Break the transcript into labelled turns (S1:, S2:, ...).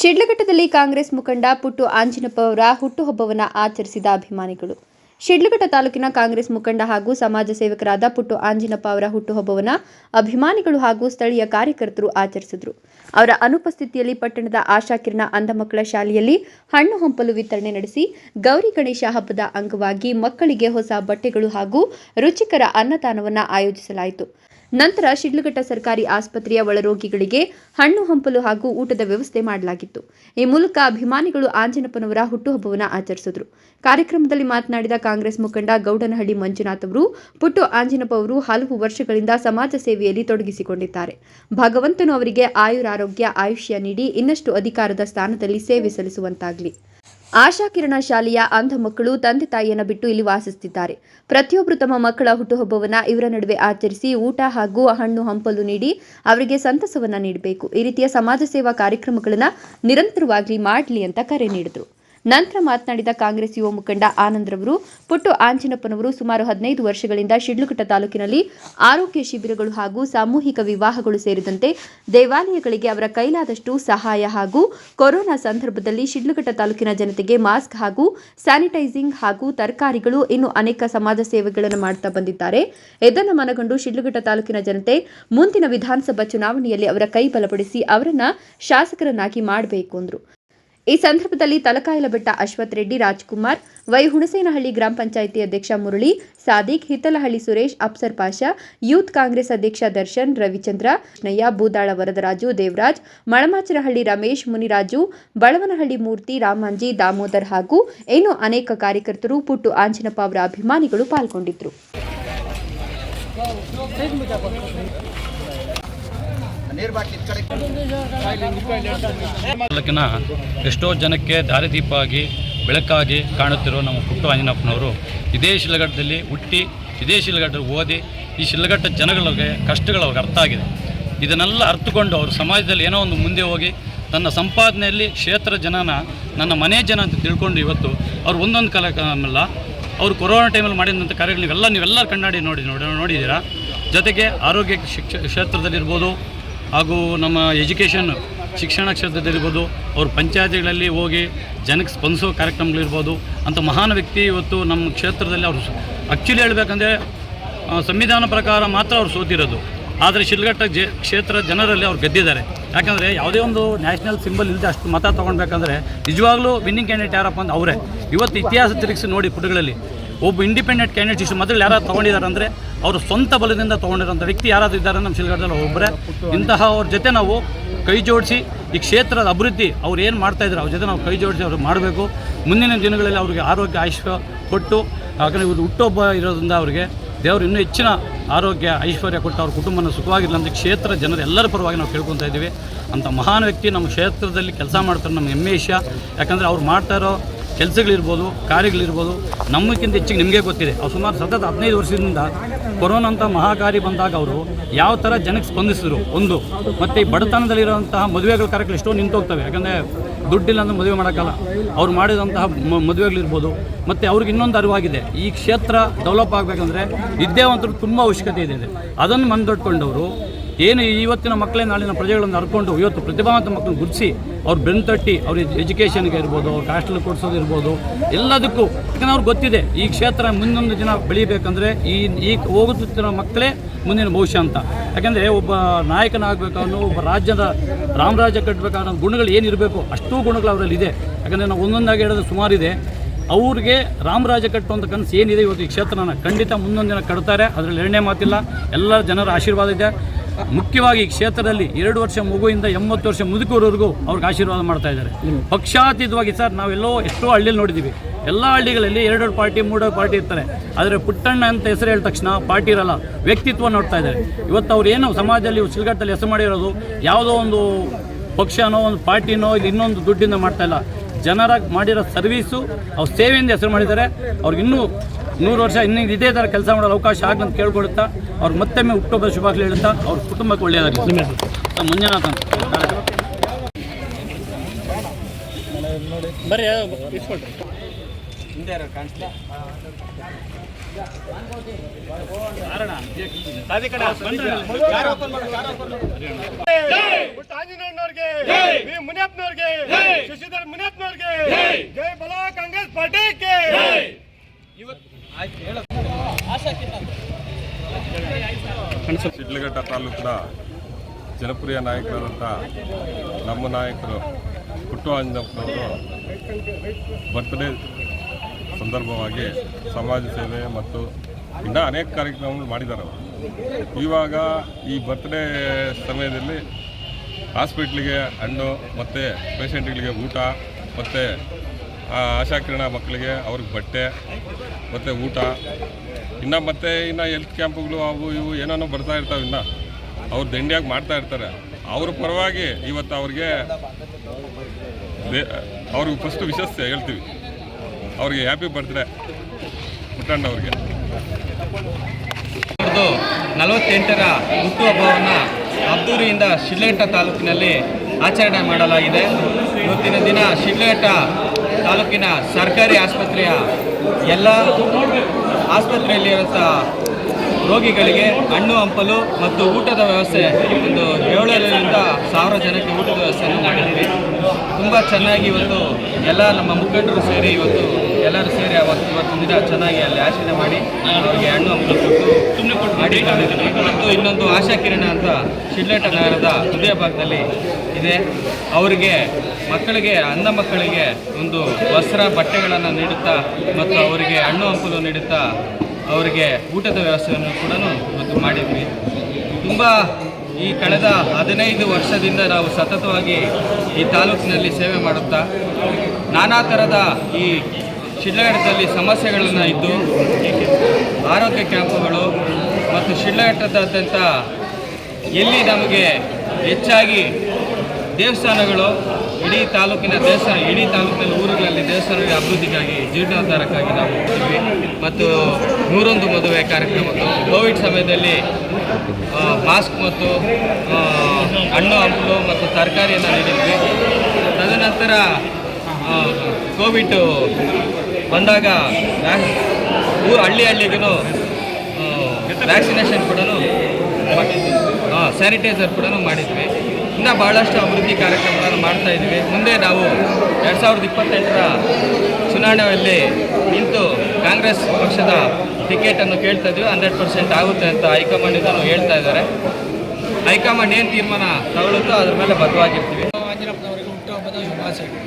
S1: ಶಿಡ್ಲಘಟ್ಟದಲ್ಲಿ ಕಾಂಗ್ರೆಸ್ ಮುಖಂಡ ಪುಟ್ಟು ಆಂಜಿನಪ್ಪ ಅವರ ಹುಟ್ಟುಹಬ್ಬವನ್ನು ಆಚರಿಸಿದ ಅಭಿಮಾನಿಗಳು. ಶಿಡ್ಲಘಟ್ಟ ತಾಲೂಕಿನ ಕಾಂಗ್ರೆಸ್ ಮುಖಂಡ ಹಾಗೂ ಸಮಾಜ ಸೇವಕರಾದ ಪುಟ್ಟು ಆಂಜಿನಪ್ಪ ಅವರ ಹುಟ್ಟುಹಬ್ಬವನ್ನು ಅಭಿಮಾನಿಗಳು ಹಾಗೂ ಸ್ಥಳೀಯ ಕಾರ್ಯಕರ್ತರು ಆಚರಿಸಿದರು. ಅವರ ಅನುಪಸ್ಥಿತಿಯಲ್ಲಿ ಪಟ್ಟಣದ ಆಶಾಕಿರಣ ಅಂಧಮಕ್ಕಳ ಶಾಲೆಯಲ್ಲಿ ಹಣ್ಣು ಹಂಪಲು ವಿತರಣೆ ನಡೆಸಿ ಗೌರಿ ಗಣೇಶ ಹಬ್ಬದ ಅಂಗವಾಗಿ ಮಕ್ಕಳಿಗೆ ಹೊಸ ಬಟ್ಟೆಗಳು ಹಾಗೂ ರುಚಿಕರ ಅನ್ನದಾನವನ್ನು ಆಯೋಜಿಸಲಾಯಿತು. ನಂತರ ಶಿಡ್ಲಘಟ್ಟ ಸರ್ಕಾರಿ ಆಸ್ಪತ್ರೆಯ ಒಳರೋಗಿಗಳಿಗೆ ಹಣ್ಣು, ಹಂಪಲು ಹಾಗೂ ಊಟದ ವ್ಯವಸ್ಥೆ ಮಾಡಲಾಗಿತ್ತು. ಈ ಮೂಲಕ ಅಭಿಮಾನಿಗಳು ಆಂಜನಪ್ಪನವರ ಹುಟ್ಟುಹಬ್ಬವನ್ನು ಆಚರಿಸಿದರು. ಕಾರ್ಯಕ್ರಮದಲ್ಲಿ ಮಾತನಾಡಿದ ಕಾಂಗ್ರೆಸ್ ಮುಖಂಡ ಗೌಡನಹಳ್ಳಿ ಮಂಜುನಾಥ್ ಅವರು, ಪುಟ್ಟು ಆಂಜನಪ್ಪ ಅವರು ಹಲವು ವರ್ಷಗಳಿಂದ ಸಮಾಜ ಸೇವೆಯಲ್ಲಿ ತೊಡಗಿಸಿಕೊಂಡಿದ್ದಾರೆ. ಭಗವಂತನು ಅವರಿಗೆ ಆಯುರಾರೋಗ್ಯ, ಆಯುಷ್ಯ ನೀಡಿ ಇನ್ನಷ್ಟು ಅಧಿಕಾರದ ಸ್ಥಾನದಲ್ಲಿ ಸೇವೆ ಸಲ್ಲಿಸುವಂತಾಗಲಿ. ಆಶಾಕಿರಣ ಶಾಲೆಯ ಅಂಧ ಮಕ್ಕಳು ತಂದೆ ತಾಯಿಯನ್ನು ಬಿಟ್ಟು ಇಲ್ಲಿ ವಾಸಿಸುತ್ತಿದ್ದಾರೆ. ಪ್ರತಿಯೊಬ್ಬರು ತಮ್ಮ ಮಕ್ಕಳ ಹುಟ್ಟುಹಬ್ಬವನ್ನು ಇವರ ನಡುವೆ ಆಚರಿಸಿ ಊಟ ಹಾಗೂ ಹಣ್ಣು ಹಂಪಲು ನೀಡಿ ಅವರಿಗೆ ಸಂತಸವನ್ನ ನೀಡಬೇಕು. ಈ ರೀತಿಯ ಸಮಾಜ ಸೇವಾ ಕಾರ್ಯಕ್ರಮಗಳನ್ನು ನಿರಂತರವಾಗಿ ಮಾಡಲಿ ಅಂತ ಕರೆ ನೀಡಿದರು. ನಂತರ ಮಾತನಾಡಿದ ಕಾಂಗ್ರೆಸ್ ಯುವ ಮುಖಂಡ ಆನಂದ್ರವರು ಪುಟ್ಟು ಆಂಜಿನಪ್ಪನವರು ಸುಮಾರು ಹದಿನೈದು ವರ್ಷಗಳಿಂದ ಶಿಡ್ಲಘಟ್ಟ ತಾಲೂಕಿನಲ್ಲಿ ಆರೋಗ್ಯ ಶಿಬಿರಗಳು ಹಾಗೂ ಸಾಮೂಹಿಕ ವಿವಾಹಗಳು ಸೇರಿದಂತೆ ದೇವಾಲಯಗಳಿಗೆ ಅವರ ಕೈಲಾದಷ್ಟು ಸಹಾಯ ಹಾಗೂ ಕೊರೋನಾ ಸಂದರ್ಭದಲ್ಲಿ ಶಿಡ್ಲಘಟ್ಟ ತಾಲೂಕಿನ ಜನತೆಗೆ ಮಾಸ್ಕ್ ಹಾಗೂ ಸ್ಯಾನಿಟೈಸಿಂಗ್ ಹಾಗೂ ತರಕಾರಿಗಳು ಇನ್ನು ಅನೇಕ ಸಮಾಜ ಸೇವೆಗಳನ್ನು ಮಾಡ್ತಾ ಬಂದಿದ್ದಾರೆ. ಇದನ್ನು ಮನಗೊಂಡು ಶಿಡ್ಲಘಟ್ಟ ತಾಲೂಕಿನ ಜನತೆ ಮುಂದಿನ ವಿಧಾನಸಭಾ ಚುನಾವಣೆಯಲ್ಲಿ ಅವರ ಕೈ ಬಲಪಡಿಸಿ ಅವರನ್ನ ಶಾಸಕರನ್ನಾಗಿ ಮಾಡಬೇಕು ಎಂದರು ಈ ಸಂದರ್ಭದಲ್ಲಿ ತಲಕಾಯಲಬೆಟ್ಟ ಅಶ್ವಥ್ ರೆಡ್ಡಿ, ರಾಜ್ಕುಮಾರ್ ವೈ ಹುಣಸೇನಹಳ್ಳಿ ಗ್ರಾಮ ಪಂಚಾಯಿತಿ ಅಧ್ಯಕ್ಷ ಮುರಳಿ, ಸಾದಿಕ್, ಹಿತ್ತಲಹಳ್ಳಿ ಸುರೇಶ್, ಅಪ್ಸರ್ ಪಾಷಾ, ಯೂತ್ ಕಾಂಗ್ರೆಸ್ ಅಧ್ಯಕ್ಷ ದರ್ಶನ್, ರವಿಚಂದ್ರ, ಕೃಷ್ಣಯ್ಯ ಬೂದಾಳ ವರದರಾಜು, ದೇವರಾಜ್, ಮಳಮಾಚನಹಳ್ಳಿ ರಮೇಶ್, ಮುನಿರಾಜು, ಬಳವನಹಳ್ಳಿ ಮೂರ್ತಿ, ರಾಮಾಂಜಿ, ದಾಮೋದರ್ ಹಾಗೂ ಇನ್ನೂ ಅನೇಕ ಕಾರ್ಯಕರ್ತರು ಪುಟ್ಟು ಆಂಜನಪ್ಪ ಅವರ ಅಭಿಮಾನಿಗಳು ಪಾಲ್ಗೊಂಡಿದ್ದರು.
S2: ತಾಲೂಕಿನ ಎಷ್ಟೋ ಜನಕ್ಕೆ ದಾರಿದೀಪ ಆಗಿ ಬೆಳಕಾಗಿ ಕಾಣುತ್ತಿರುವ ನಮ್ಮ ಪುಟ್ಟು ಅಂಜನಪ್ಪನವರು ಇದೇ ಶಿಲಘಟ್ಟದಲ್ಲಿ ಹುಟ್ಟಿ, ಇದೇ ಶಿಲಘಟ್ಟ ಓದಿ, ಈ ಶಿಲಘಟ್ಟ ಜನಗಳಿಗೆ ಕಷ್ಟಗಳು ಅವ್ರಿಗೆ ಅರ್ಥ ಆಗಿದೆ. ಇದನ್ನೆಲ್ಲ ಅರ್ಥಕೊಂಡು ಅವರು ಸಮಾಜದಲ್ಲಿ ಏನೋ ಒಂದು ಮುಂದೆ ಹೋಗಿ ತನ್ನ ಸಂಪಾದನೆಯಲ್ಲಿ ಕ್ಷೇತ್ರ ಜನನ, ನನ್ನ ಮನೆ ಜನ ಅಂತ ತಿಳ್ಕೊಂಡು ಇವತ್ತು ಅವ್ರು ಒಂದೊಂದು ಕಾಲ ಅವರು ಕೊರೋನಾ ಟೈಮಲ್ಲಿ ಮಾಡಿದಂಥ ಕಾರ್ಯಗಳು ನೀವೆಲ್ಲ ನೀವೆಲ್ಲ ಕಣ್ಣಾಡಿ ನೋಡಿ ನೋಡಿ, ನೋಡಿದ್ದೀರಾ? ಜೊತೆಗೆ ಆರೋಗ್ಯ ಶಿಕ್ಷ, ಕ್ಷೇತ್ರದಲ್ಲಿರ್ಬೋದು ಹಾಗೂ ನಮ್ಮ ಎಜುಕೇಷನ್ ಶಿಕ್ಷಣ ಕ್ಷೇತ್ರದಲ್ಲಿರ್ಬೋದು, ಅವ್ರ ಪಂಚಾಯತಿಗಳಲ್ಲಿ ಹೋಗಿ ಜನಕ್ಕೆ ಸ್ಪಂದಿಸೋ ಕಾರ್ಯಕ್ರಮಗಳಿರ್ಬೋದು ಅಂಥ ಮಹಾನ್ ವ್ಯಕ್ತಿ ಇವತ್ತು ನಮ್ಮ ಕ್ಷೇತ್ರದಲ್ಲಿ ಅವರು ಆ್ಯಕ್ಚುಲಿ ಹೇಳಬೇಕಂದ್ರೆ ಸಂವಿಧಾನ ಪ್ರಕಾರ ಮಾತ್ರ ಅವ್ರು ಸೋತಿರೋದು. ಆದರೆ ಶಿಲ್ಘಟ್ಟ ಜೆ, ಕ್ಷೇತ್ರ ಜನರಲ್ಲಿ ಅವ್ರು ಗೆದ್ದಿದ್ದಾರೆ. ಯಾಕಂದರೆ ಯಾವುದೇ ಒಂದು ನ್ಯಾಷನಲ್ ಸಿಂಬಲ್ ಇಲ್ಲದೆ ಅಷ್ಟು ಮತ ತೊಗೊಳ್ಬೇಕಂದ್ರೆ ನಿಜವಾಗ್ಲೂ ವಿನ್ನಿಂಗ್ ಕ್ಯಾಂಡಿಡೇಟ್ ಯಾರಪ್ಪ ಅಂತ ಅವರೇ. ಇವತ್ತು ಇತಿಹಾಸ ತಿರುಗಿಸಿ ನೋಡಿ ಪುಟಗಳಲ್ಲಿ. ಒಬ್ಬ ಇಂಡಿಪೆಂಡೆಂಟ್ ಕ್ಯಾಂಡಿಡೇಟ್ ಇಷ್ಟು ಮೊದಲು ಯಾರಾದ್ರು ತೊಗೊಂಡಿದ್ದಾರೆ ಅಂದರೆ ಅವರು ಸ್ವಂತ ಬಲದಿಂದ ತೊಗೊಂಡಿರೋಂಥ ವ್ಯಕ್ತಿ ಯಾರಾದರೂ ಇದ್ದಾರೆ ನಮ್ಮ ಶಿಲ್ಗಡದಲ್ಲಿ ಒಬ್ಬರೇ ಇಂತಹ ಅವ್ರ ಜೊತೆ ನಾವು ಕೈ ಜೋಡಿಸಿ ಈ ಕ್ಷೇತ್ರದ ಅಭಿವೃದ್ಧಿ ಅವ್ರು ಏನು ಮಾಡ್ತಾಯಿದ್ರು ಅವ್ರ ಜೊತೆ ನಾವು ಕೈ ಜೋಡಿಸಿ ಅವ್ರಿಗೆ ಮಾಡಬೇಕು. ಮುಂದಿನ ದಿನಗಳಲ್ಲಿ ಅವ್ರಿಗೆ ಆರೋಗ್ಯ ಆಯುಷ್ಯ ಕೊಟ್ಟು ಯಾಕಂದರೆ ಇವರು ಹುಟ್ಟೊಬ್ಬ ಇರೋದ್ರಿಂದ ಅವರಿಗೆ ದೇವರು ಇನ್ನೂ ಹೆಚ್ಚಿನ ಆರೋಗ್ಯ ಐಶ್ವರ್ಯ ಕೊಟ್ಟು ಅವ್ರ ಕುಟುಂಬನ ಸುಖವಾಗಿರಲಿ ಅಂತ ಕ್ಷೇತ್ರ ಜನರು ಎಲ್ಲರ ಪರವಾಗಿ ನಾವು ಕೇಳ್ಕೊತಾ ಇದ್ದೀವಿ. ಅಂಥ ಮಹಾನ್ ವ್ಯಕ್ತಿ ನಮ್ಮ ಕ್ಷೇತ್ರದಲ್ಲಿ ಕೆಲಸ ಮಾಡ್ತಾರೆ ನಮ್ಮ ಹೆಮ್ಮೆ ವಿಷಯ ಯಾಕಂದರೆ ಅವ್ರು ಮಾಡ್ತಾ ಕೆಲಸಗಳಿರ್ಬೋದು, ಕಾರ್ಯಗಳಿರ್ಬೋದು, ನಮ್ಮಕ್ಕಿಂತ ಹೆಚ್ಚಿಗೆ ನಿಮಗೆ ಗೊತ್ತಿದೆ. ಅವ್ರು ಸುಮಾರು ಸತತ ಹದಿನೈದು ವರ್ಷದಿಂದ ಕೊರೋನಾ ಅಂತ ಮಹಾಕಾರಿ ಬಂದಾಗ ಅವರು ಯಾವ ಥರ ಜನಕ್ಕೆ ಸ್ಪಂದಿಸಿದ್ರು? ಒಂದು, ಮತ್ತು ಈ ಬಡತನದಲ್ಲಿರುವಂತಹ ಮದುವೆಗಳ ಕಾರ್ಯಗಳು ಎಷ್ಟೋ ನಿಂತೋಗ್ತವೆ. ಯಾಕಂದರೆ ದುಡ್ಡಿಲ್ಲ ಅಂದರೆ ಮದುವೆ ಮಾಡೋಕ್ಕಲ್ಲ. ಅವ್ರು ಮಾಡಿದಂತಹ ಮದುವೆಗಳಿರ್ಬೋದು, ಮತ್ತು ಅವ್ರಿಗೆ ಇನ್ನೊಂದು ಅರಿವಾಗಿದೆ. ಈ ಕ್ಷೇತ್ರ ಡೆವಲಪ್ ಆಗಬೇಕಂದ್ರೆ ವಿದ್ಯಾವಂತರು ತುಂಬ ಅವಶ್ಯಕತೆ ಇದೆ. ಅದನ್ನು ಮನದೊಟ್ಕೊಂಡವರು ಏನು ಇವತ್ತಿನ ಮಕ್ಕಳೇ ನಾಳಿನ ಪ್ರಜೆಗಳನ್ನು ಹರ್ಕೊಂಡು ಇವತ್ತು ಪ್ರತಿಭಾವಂತ ಮಕ್ಕಳನ್ನು ಗುರುತಿಸಿ ಅವ್ರು ಬೆನ್ನು ತಟ್ಟಿ ಅವ್ರ ಎಜುಕೇಷನ್ಗೆ ಇರ್ಬೋದು, ಅವ್ರ ಹಾಸ್ಟೆಲ್ ಕೊಡಿಸೋದಿರ್ಬೋದು ಎಲ್ಲದಕ್ಕೂ. ಯಾಕಂದ್ರೆ ಅವ್ರಿಗೆ ಗೊತ್ತಿದೆ, ಈ ಕ್ಷೇತ್ರ ಮುಂದೊಂದು ದಿನ ಬೆಳಿಬೇಕಂದ್ರೆ ಈ ಈ ಹೋಗುತ್ತಿರೋ ಮಕ್ಕಳೇ ಮುಂದಿನ ಭವಿಷ್ಯ ಅಂತ. ಯಾಕಂದರೆ ಒಬ್ಬ ನಾಯಕನಾಗಬೇಕು ಅನ್ನೋ ಒಬ್ಬ ರಾಜ್ಯದ ರಾಮರಾಜ್ಯ ಕಟ್ಟಬೇಕಾದ ಗುಣಗಳು ಏನಿರಬೇಕು, ಅಷ್ಟೂ ಗುಣಗಳು ಅವರಲ್ಲಿ ಇದೆ. ಯಾಕಂದರೆ ನಾವು ಒಂದೊಂದಾಗಿ ಹೇಳೋದು ಸುಮಾರಿದೆ. ಅವ್ರಿಗೆ ರಾಮರಾಜ ಕಟ್ಟುವಂಥ ಕನಸು ಏನಿದೆ ಇವತ್ತು ಈ ಕ್ಷೇತ್ರನ ಖಂಡಿತ ಮುಂದೊಂದು ದಿನ ಕಟ್ತಾರೆ. ಅದರಲ್ಲಿ ಎರಡನೇ ಮಾತಿಲ್ಲ ಎಲ್ಲ ಜನರ ಆಶೀರ್ವಾದ ಇದೆ. ಮುಖ್ಯವಾಗಿ ಈ ಕ್ಷೇತ್ರದಲ್ಲಿ ಎರಡು ವರ್ಷ ಮಗುವಿಂದ ಎಂಬತ್ತು ವರ್ಷ ಮುದುಕರವರೆಗೂ ಅವ್ರಿಗೆ ಆಶೀರ್ವಾದ ಮಾಡ್ತಾ ಇದ್ದಾರೆ. ಪಕ್ಷಾತೀತವಾಗಿ ಸರ್, ನಾವೆಲ್ಲೋ ಎಷ್ಟೋ ಹಳ್ಳಿಯಲ್ಲಿ ನೋಡಿದ್ದೀವಿ ಎಲ್ಲ ಹಳ್ಳಿಗಳಲ್ಲಿ ಎರಡೆರಡು ಪಾರ್ಟಿ ಮೂಡೋ ಪಾರ್ಟಿ ಇರ್ತಾರೆ. ಆದರೆ ಪುಟ್ಟಣ್ಣ ಅಂತ ಹೆಸರು ಹೇಳಿದ ತಕ್ಷಣ ಪಾರ್ಟಿ ಇರಲ್ಲ, ವ್ಯಕ್ತಿತ್ವ ನೋಡ್ತಾ ಇದ್ದಾರೆ. ಇವತ್ತು ಅವ್ರು ಏನು ಸಮಾಜದಲ್ಲಿ ಸಿಲ್ಗಟ್ಟಲ್ಲಿ ಹೆಸರು ಮಾಡಿರೋದು, ಯಾವುದೋ ಒಂದು ಪಕ್ಷನೋ, ಒಂದು ಪಾರ್ಟಿನೋ, ಇಲ್ಲಿ ಇನ್ನೊಂದು ದುಡ್ಡಿಂದ ಮಾಡ್ತಾ ಇಲ್ಲ. ಜನರ ಮಾಡಿರೋ ಸರ್ವೀಸು, ಅವ್ರ ಸೇವೆಯಿಂದ ಹೆಸರು ಮಾಡಿದ್ದಾರೆ. ಅವ್ರಿಗೆ ಇನ್ನೂ ನೂರು ವರ್ಷ ಇನ್ನೂ ಇದೇ ಥರ ಕೆಲಸ ಮಾಡೋ ಅವಕಾಶ ಆಗಂತ ಕೇಳ್ಕೊಡುತ್ತಾ ಅವ್ರಿಗೆ ಮತ್ತೊಮ್ಮೆ ಹುಟ್ಟುಹಬ್ಬದ ಶುಭಾಶಯ ಹೇಳುತ್ತಾ, ಅವ್ರ ಕುಟುಂಬಕ್ಕೆ ಒಳ್ಳೆಯದಾಗಲಿ ಮಂಜುನಾಥ್ ಅಂತ.
S3: ಬರ್ರಿ ಆಂಜನೇಯನವ್ರಿಗೆ ವಿ ಮುನಿಯಪ್ಪನವ್ರಿಗೆ ಶಶಿಧರ್ ಮುನಿಯಪ್ಪನವ್ರಿಗೆ ಜೈ! ಬಲ ಕಾಂಗ್ರೆಸ್ ಪಾರ್ಟಿಗೆ!
S4: ಶಿಡ್ಲಘಟ್ಟ ತಾಲೂಕಿನ ಜನಪ್ರಿಯ ನಾಯಕರಾದಂಥ ನಮ್ಮ ನಾಯಕರು ಹುಟ್ಟು ಆಂಜನಪ್ಪನವರು ಬರ್ತ್ಡೇ ಸಂದರ್ಭವಾಗಿ ಸಮಾಜ ಸೇವೆ ಮತ್ತು ಇನ್ನೂ ಅನೇಕ ಕಾರ್ಯಕ್ರಮಗಳು ಮಾಡಿದ್ದಾರೆ ಇವಾಗ ಈ ಬರ್ತ್ಡೇ ಸಮಯದಲ್ಲಿ ಹಾಸ್ಪಿಟ್ಲಿಗೆ ಹಣ್ಣು ಮತ್ತು ಪೇಷಂಟ್ಗಳಿಗೆ ಊಟ ಮತ್ತು ಆಶಾಕಿರಣ ಮಕ್ಕಳಿಗೆ ಅವ್ರಿಗೆ ಬಟ್ಟೆ ಮತ್ತು ಊಟ. ಇನ್ನು ಮತ್ತೆ ಇನ್ನು ಹೆಲ್ತ್ ಕ್ಯಾಂಪ್ಗಳು ಅವು ಇವು ಏನೇನೋ ಬರ್ತಾ ಇರ್ತಾವೆ ಇನ್ನು. ಅವ್ರು ದಂಡಿಯಾಗಿ ಮಾಡ್ತಾ ಇರ್ತಾರೆ. ಅವ್ರ ಪರವಾಗಿ ಇವತ್ತು ಅವ್ರಿಗೆ ಅವ್ರಿಗೆ ಫಸ್ಟ್ ವಿಶಸ್ ಹೇಳ್ತೀವಿ. ಅವ್ರಿಗೆ ಹ್ಯಾಪಿ ಬರ್ತ್ಡೇ ಪುಟ್ಟಣ್ಣವ್ರಿಗೆ
S5: ನಲವತ್ತೆಂಟರ ಹುಟ್ಟುಹಬ್ಬವನ್ನು ಅದ್ದೂರಿಯಿಂದ ಶಿಡ್ಲಘಟ್ಟ ತಾಲೂಕಿನಲ್ಲಿ ಆಚರಣೆ ಮಾಡಲಾಗಿದೆ. ಇವತ್ತಿನ ದಿನ ಶಿಡ್ಲಘಟ್ಟ ತಾಲೂಕಿನ ಸರ್ಕಾರಿ ಆಸ್ಪತ್ರೆಯ ಎಲ್ಲ ಆಸ್ಪತ್ರೆಯಲ್ಲಿರುವಂಥ ರೋಗಿಗಳಿಗೆ ಹಣ್ಣು, ಹಂಪಲು ಮತ್ತು ಊಟದ ವ್ಯವಸ್ಥೆ ಒಂದು ಏಳರಿಂದ ಸಾವಿರ ಜನಕ್ಕೆ ಊಟದ ವ್ಯವಸ್ಥೆಯನ್ನು ಮಾಡಿದ್ದೀವಿ. ತುಂಬ ಚೆನ್ನಾಗಿ ಇವತ್ತು ಎಲ್ಲ ನಮ್ಮ ಮುಖಂಡರು ಸೇರಿ ಇವತ್ತು ಎಲ್ಲರೂ ಸೇರಿ ಅವತ್ತು ಇವತ್ತು ದಿನ ಚೆನ್ನಾಗಿ ಅಲ್ಲಿ ಆಚರಣೆ ಮಾಡಿ, ಅವರಿಗೆ ಹಣ್ಣು ಹಂಪಲು ಕೊಟ್ಟು ಮಾಡಿ ತಂದಿದ್ದೀವಿ ಮತ್ತು ಇನ್ನೊಂದು ಆಶಾ ಕಿರಣ ಅಂತ ಶಿಡ್ಲಘಟ್ಟ ನಗರದ ಹೃದಯ ಭಾಗದಲ್ಲಿ ಇದೆ. ಅವರಿಗೆ ಮಕ್ಕಳಿಗೆ ಅಂಧ ಮಕ್ಕಳಿಗೆ ಒಂದು ವಸ್ತ್ರ, ಬಟ್ಟೆಗಳನ್ನು ನೀಡುತ್ತಾ ಮತ್ತು ಅವರಿಗೆ ಹಣ್ಣು ಹಂಪಲು ನೀಡುತ್ತಾ ಅವರಿಗೆ ಊಟದ ವ್ಯವಸ್ಥೆಯನ್ನು ಕೂಡ ಇವತ್ತು ಮಾಡಿದ್ವಿ. ತುಂಬ ಈ ಕಳೆದ ಹದಿನೈದು ವರ್ಷದಿಂದ ನಾವು ಸತತವಾಗಿ ಈ ತಾಲೂಕಿನಲ್ಲಿ ಸೇವೆ ಮಾಡುತ್ತಾ, ನಾನಾ ಥರದ ಈ ಶಿಡ್ಲಘಟ್ಟದಲ್ಲಿ ಸಮಸ್ಯೆಗಳನ್ನು ಇದ್ದು ಆರೋಗ್ಯ ಕ್ಯಾಂಪುಗಳು ಮತ್ತು ಶಿಡ್ಲಘಟ್ಟದಾದ್ಯಂತ ಎಲ್ಲಿ ನಮಗೆ ಹೆಚ್ಚಾಗಿ ದೇವಸ್ಥಾನಗಳು, ಇಡೀ ತಾಲೂಕಿನ ದೇವಸ್ಥಾನ, ಇಡೀ ತಾಲೂಕಿನ ಊರುಗಳಲ್ಲಿ ದೇವಸ್ಥಾನಗಳ ಅಭಿವೃದ್ಧಿಗಾಗಿ ಜೀರ್ಣೋದ್ಧಾರಕ್ಕಾಗಿ ನಾವು ಹೋಗ್ತೀವಿ. ಮತ್ತು ನೂರೊಂದು ಮದುವೆ ಕಾರ್ಯಕ್ರಮಗಳು. ಕೋವಿಡ್ ಸಮಯದಲ್ಲಿ ಮಾಸ್ಕ್ ಮತ್ತು ಹಣ್ಣು, ಹಂಪಲು ಮತ್ತು ತರಕಾರಿಯನ್ನು ನೀಡಿದ್ವಿ. ತದನಂತರ ಕೋವಿಡ್ ಬಂದಾಗ ಊರು ಹಳ್ಳಿ ಹಳ್ಳಿಗೂ ವ್ಯಾಕ್ಸಿನೇಷನ್ ಕೂಡ ಮಾಡಿದ್ವಿ. ಹಾಂ ಸ್ಯಾನಿಟೈಸರ್ ಕೂಡ ಮಾಡಿದ್ವಿ. ಇನ್ನೂ ಭಾಳಷ್ಟು ಅಭಿವೃದ್ಧಿ ಕಾರ್ಯಕ್ರಮಗಳನ್ನು ಮಾಡ್ತಾ ಇದ್ದೀವಿ. ಮುಂದೆ ನಾವು ಎರಡು ಸಾವಿರದ ಇಪ್ಪತ್ತೆಂಟರ ಚುನಾವಣೆಯಲ್ಲಿ ನಿಂತು ಕಾಂಗ್ರೆಸ್ ಪಕ್ಷದ ಟಿಕೆಟನ್ನು ಕೇಳ್ತಾ ಇದ್ದೀವಿ ಹಂಡ್ರೆಡ್ ಪರ್ಸೆಂಟ್ ಆಗುತ್ತೆ ಅಂತ ಹೈಕಮಾಂಡಿಂದನೂ ಹೇಳ್ತಾ ಇದ್ದಾರೆ. ಹೈಕಮಾಂಡ್ ಏನು ತೀರ್ಮಾನ ತಗೊಳುತ್ತೋ ಅದ್ರ ಮೇಲೆ ಬದ್ಧವಾಗಿರ್ತೀವಿ.
S6: ಆಂಜನಪ್ಪನವರಿಗೆ ಹುಟ್ಟುಹಬ್ಬದ ಶುಭಾಶಯಗಳು.